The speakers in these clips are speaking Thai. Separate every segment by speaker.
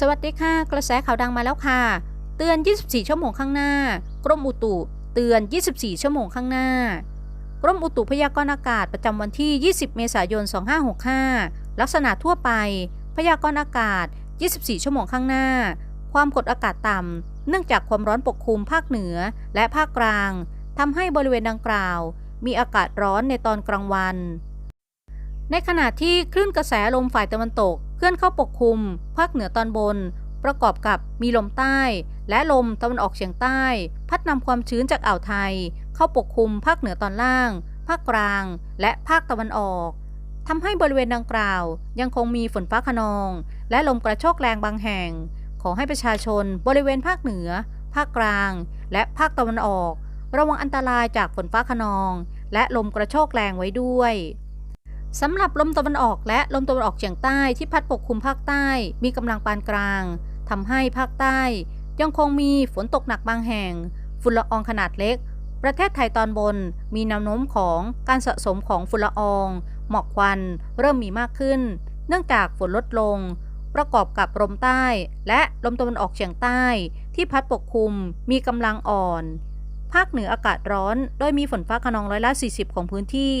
Speaker 1: สวัสดีค่ะ กระแสข่าวดังมาแล้วค่ะ เตือน 24 ชั่วโมงข้างหน้า กรมอุตุ เตือน 24 ชั่วโมงข้างหน้า กรมอุตุพยากรณ์อากาศประจำวันที่ 20 เมษายน 2565 ลักษณะทั่วไป พยากรณ์อากาศ 24 ชั่วโมงข้างหน้า ความกดอากาศต่ำ เนื่องจากความร้อนปกคลุมภาคเหนือและภาคกลางทำให้บริเวณดังกล่าว มีอากาศร้อนในตอนกลางวัน ในขณะที่คลื่นกระแสลมฝ่ายตะวันตก เคลื่อนเข้าปกคลุมภาคเหนือตอนบน ประกอบกับมีลมใต้ และลมตะวันออกเฉียงใต้ พัดนำความชื้นจากอ่าวไทย เข้าปกคลุมภาคเหนือตอนล่าง ภาคกลาง และภาคตะวันออกทำให้บริเวณดังกล่าว ยังคงมีฝนฟ้าขนอง และลมกระโชกแรงบางแห่ง ขอให้ประชาชนบริเวณภาคเหนือ ภาคกลาง และภาคตะวันออก ระวังอันตรายจากฝนฟ้าขนอง และลมกระโชกแรงไว้ด้วย สำหรับลมตะวันออกและลมตะวันออกเฉียงใต้ที่พัดปกคลุมภาคใต้มีกำลังปานกลางทำให้ภาคใต้ ยังคงมีฝนตกหนักบางแห่ง ฝุ่นละอองขนาดเล็ก ประเทศไทยตอนบนมีแนวโน้มของการสะสมของฝุ่นละออง หมอกควันเริ่มมีมากขึ้น เนื่องจากฝนลดลง ประกอบกับลมใต้ และลมตะวันออกเฉียงใต้ ที่พัดปกคลุมมีกำลังอ่อน ภาคเหนืออากาศร้อน โดยมีฝนฟ้าขนองร้อยละ 40 ของพื้นที่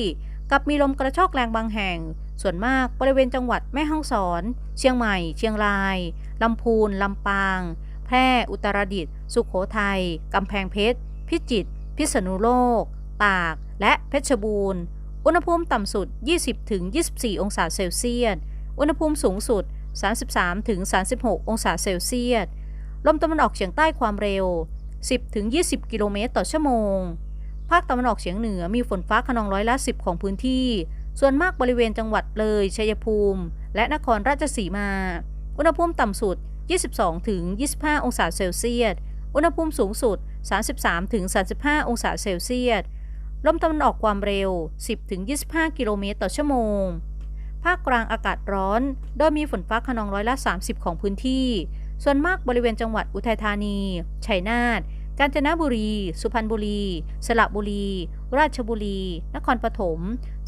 Speaker 1: กับมีลมกระโชกแรงบางแห่ง ส่วนมากบริเวณจังหวัดแม่ฮ่องสอน เชียงใหม่ เชียงราย ลำพูน ลำปาง แพร่ อุตรดิตถ์ สุขโขทัย กำแพงเพชร พิจิตร พิษณุโลก ตาก และเพชรบูรณ์ อุณหภูมิต่ำสุด 20-24 องศาเซลเซียส อุณหภูมิสูงสุด 33-36 องศาเซลเซียส ลมตะวันออกเฉียงใต้ความเร็ว 10-20 กิโลเมตรต่อชั่วโมง ภาคตะวันออกเฉียงเหนือมีฝนฟ้าขนองร้อยละ10ของพื้นที่ ส่วนมากบริเวณจังหวัดเลย ชัยภูมิ และนครราชสีมา อุณหภูมิต่ำสุด 22-25 องศาเซลเซียส อุณหภูมิสูงสุด 33-35 องศาเซลเซียส ลมตะวันออกความเร็ว 10-25 กิโลเมตรต่อชั่วโมง ภาคกลางอากาศร้อน โดยมีฝนฟ้าขนองร้อยละ 30 ของพื้นที่ ส่วนมากบริเวณจังหวัดอุทัยธานี ชัยนาท กาญจนบุรี สุพรรณบุรี สระบุรี ราชบุรี นครปฐม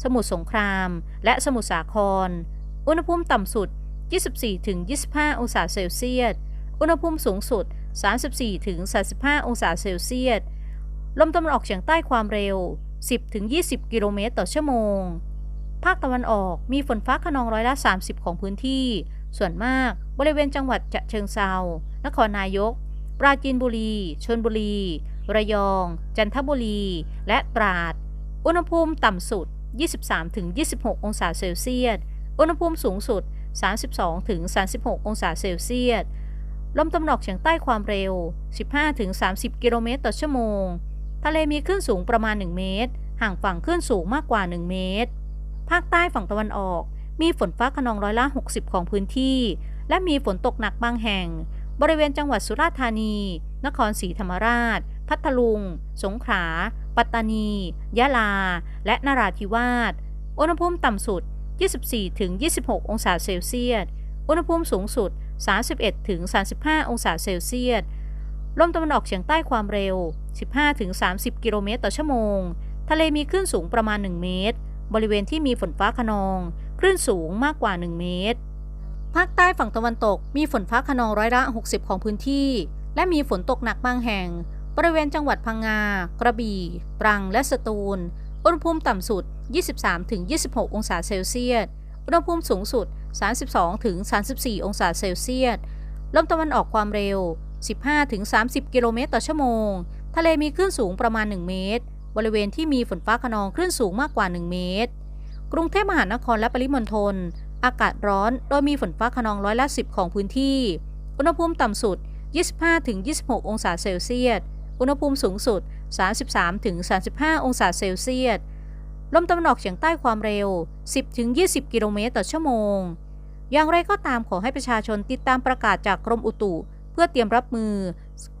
Speaker 1: สมุทรสงคราม และสมุทรสาคร อุณหภูมิต่ำสุด 24-25 องศาเซลเซียส อุณหภูมิสูงสุด 34-35 องศาเซลเซียส ลมตะวันออกเฉียงใต้ความเร็ว 10-20 กิโลเมตรต่อชั่วโมง ภาคตะวันออกมีฝนฟ้าขนองร้อยละ 30 ของพื้นที่ ส่วนมากบริเวณจังหวัดจะเชิงเซา นครนายก ปราจีนบุรีชลบุรี ระยอง จันทบุรี และตราด อุณหภูมิต่ำสุด 23-26 องศาเซลเซียส อุณหภูมิสูงสุด 32-36 องศาเซลเซียส ลมตะวันออกเฉียงใต้ความเร็ว 15-30 กิโลเมตรต่อชั่วโมง ทะเลมีคลื่นสูงประมาณ 1 เมตร ห่างฝั่งคลื่นสูงมากกว่า 1 เมตร ภาคใต้ฝั่งตะวันออก มีฝนฟ้าขนองร้อยละ 60 ของพื้นที่ และมีฝนตกหนักบางแห่ง บริเวณจังหวัดสุราษฎร์ธานี นครศรีธรรมราช พัทลุง สงขลา ปัตตานี ยะลา และนราธิวาส อุณหภูมิต่ำสุด 24-26 องศาเซลเซียส อุณหภูมิสูงสุด 31-35 องศาเซลเซียส ลมตะวันออกเฉียงใต้ความเร็ว 15-30 กิโลเมตรต่อชั่วโมง ทะเลมีคลื่นสูงประมาณ 1 เมตร บริเวณที่มีฝนฟ้าขนอง คลื่นสูงมากกว่า 1 เมตร ภาคใต้ฝั่งตะวันตกมีฝนฟ้าขนองร้อยละ 60 ของพื้นที่ และมีฝนตกหนักบางแห่ง บริเวณจังหวัดพังงา กระบี่ ตรัง และสตูล อุณหภูมิต่ำสุด 23-26 องศาเซลเซียส อุณหภูมิสูงสุด 32-34 องศาเซลเซียส ลมตะวันออกความเร็ว 15-30 กิโลเมตรต่อชั่วโมง ทะเลมีคลื่นสูงประมาณ 1 เมตร บริเวณที่มีฝนฟ้าขนองคลื่นสูงมากกว่า 1 เมตร กรุงเทพมหานครและปริมณฑล อากาศร้อน โดยมีฝนฟ้าขนองร้อยละ10 ของพื้นที่ อุณหภูมิต่ำสุด 25-26 องศาเซลเซียส อุณหภูมิสูงสุด 33-35 องศาเซลเซียส ลมตะวันออกเฉียงใต้ความเร็ว 10-20 กิโลเมตรต่อชั่วโมง อย่างไรก็ตามขอให้ประชาชนติดตามประกาศจากกรมอุตุ เพื่อเตรียมรับมือ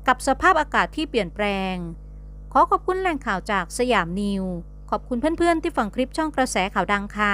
Speaker 1: กับสภาพอากาศที่เปลี่ยนแปลง ขอขอบคุณแหล่งข่าวจากสยามนิว ขอบคุณเพื่อนๆที่ฟังคลิปช่องกระแสข่าวดังค่ะ